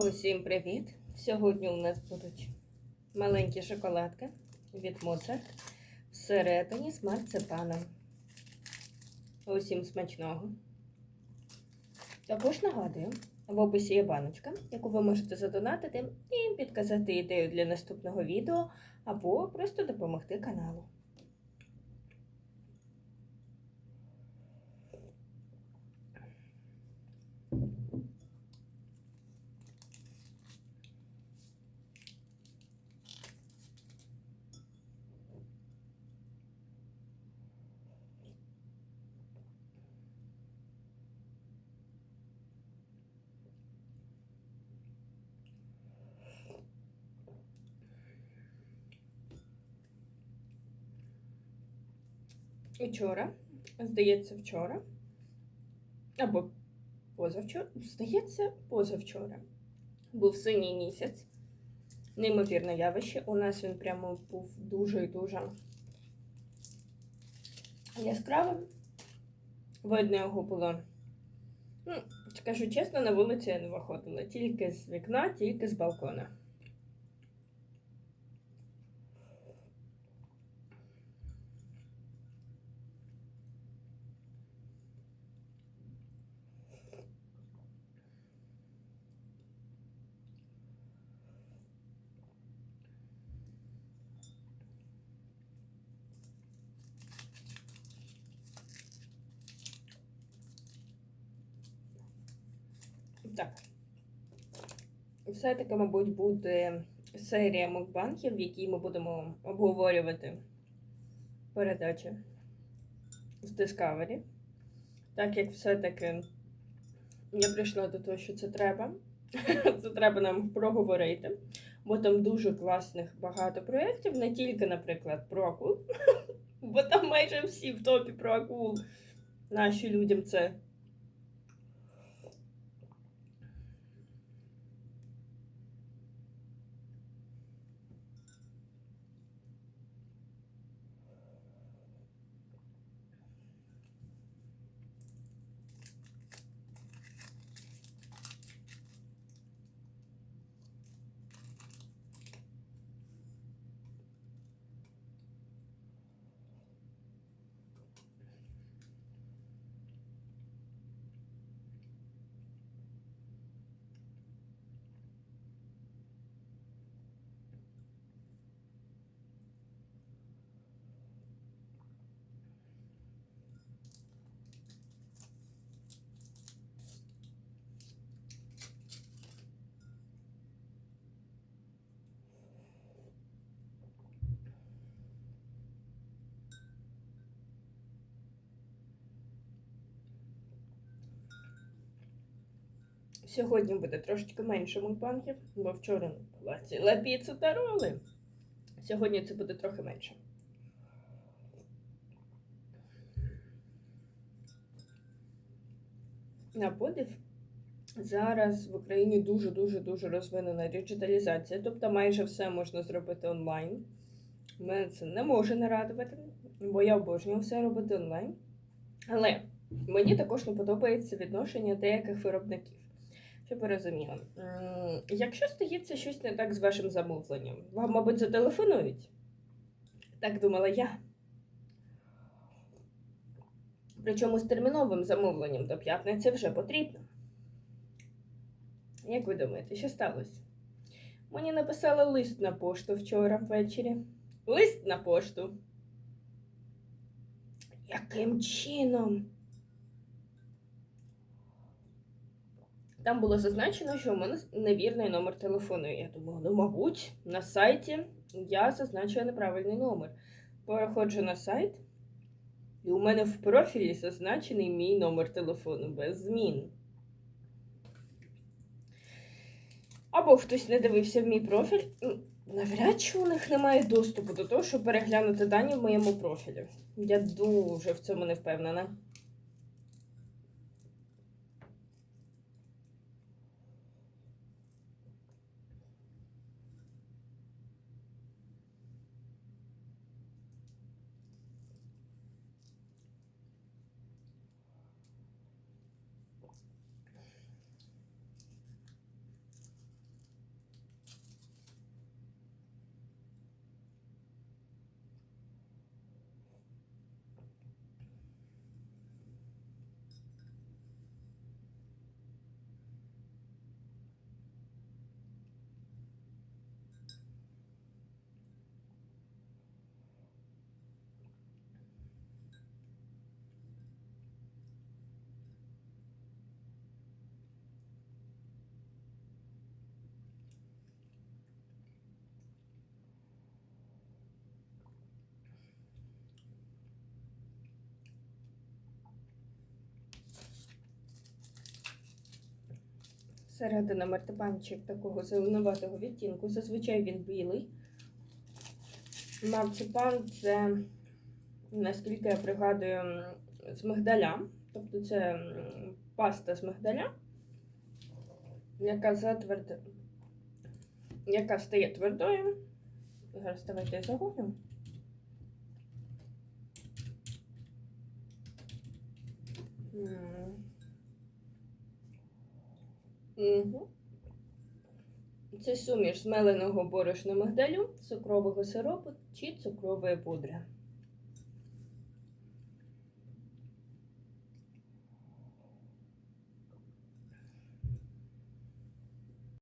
Усім привіт! Сьогодні у нас будуть маленькі шоколадки від Моцарт всередині з марципаном. Усім смачного. Також нагадую, в описі є баночка, яку ви можете задонатити і підказати ідею для наступного відео, або просто допомогти каналу. Вчора, здається, вчора. Або позавчора, здається, позавчора. Був синій місяць. Неймовірне явище. У нас він прямо був дуже і дуже яскравим. Видно його було. Ну, скажу чесно, на вулиці я не виходила. Тільки з вікна, тільки з балкона. Так. Все-таки, мабуть, буде серія мукбангів, в якій ми будемо обговорювати передачі з Discovery. Так як все-таки я прийшла до того, що це треба. Це треба нам проговорити, бо там дуже класних багато проєктів, не тільки, наприклад, про акул, бо там майже всі в топі про акул. Наші людям це Сьогодні буде трошечки менше мукбангів, бо вчора була ціла піца та роли. Сьогодні це буде трохи менше. На подив, зараз в Україні дуже-дуже дуже розвинена діджиталізація, тобто майже все можна зробити онлайн. Мене це не може не радувати, бо я обожнюю все робити онлайн. Але мені також не подобається відношення деяких виробників. Щоб ви розуміли, якщо стається щось не так з вашим замовленням, вам, мабуть, зателефонують. Так думала я. Причому з терміновим замовленням до п'ятниці вже потрібно. Як ви думаєте, що сталося? Мені написали лист на пошту вчора ввечері. Лист на пошту. Яким чином? Там було зазначено, що у мене невірний номер телефону. Я думала, ну, мабуть, на сайті я зазначила неправильний номер. Переходжу на сайт, і у мене в профілі зазначений мій номер телефону без змін. Або хтось не дивився в мій профіль. Навряд чи у них немає доступу до того, щоб переглянути дані в моєму профілі. Я дуже в цьому не впевнена. Середина марципанчик такого зеленуватого відтінку. Зазвичай він білий. Марципан це, наскільки я пригадую, з мигдаля. Тобто це паста з мигдаля, яка затверд... яка стає твердою. Зараз давайте я загуглю. Мгм. Це суміш змеленого борошна мигдалю, цукрового сиропу чи цукрової пудри.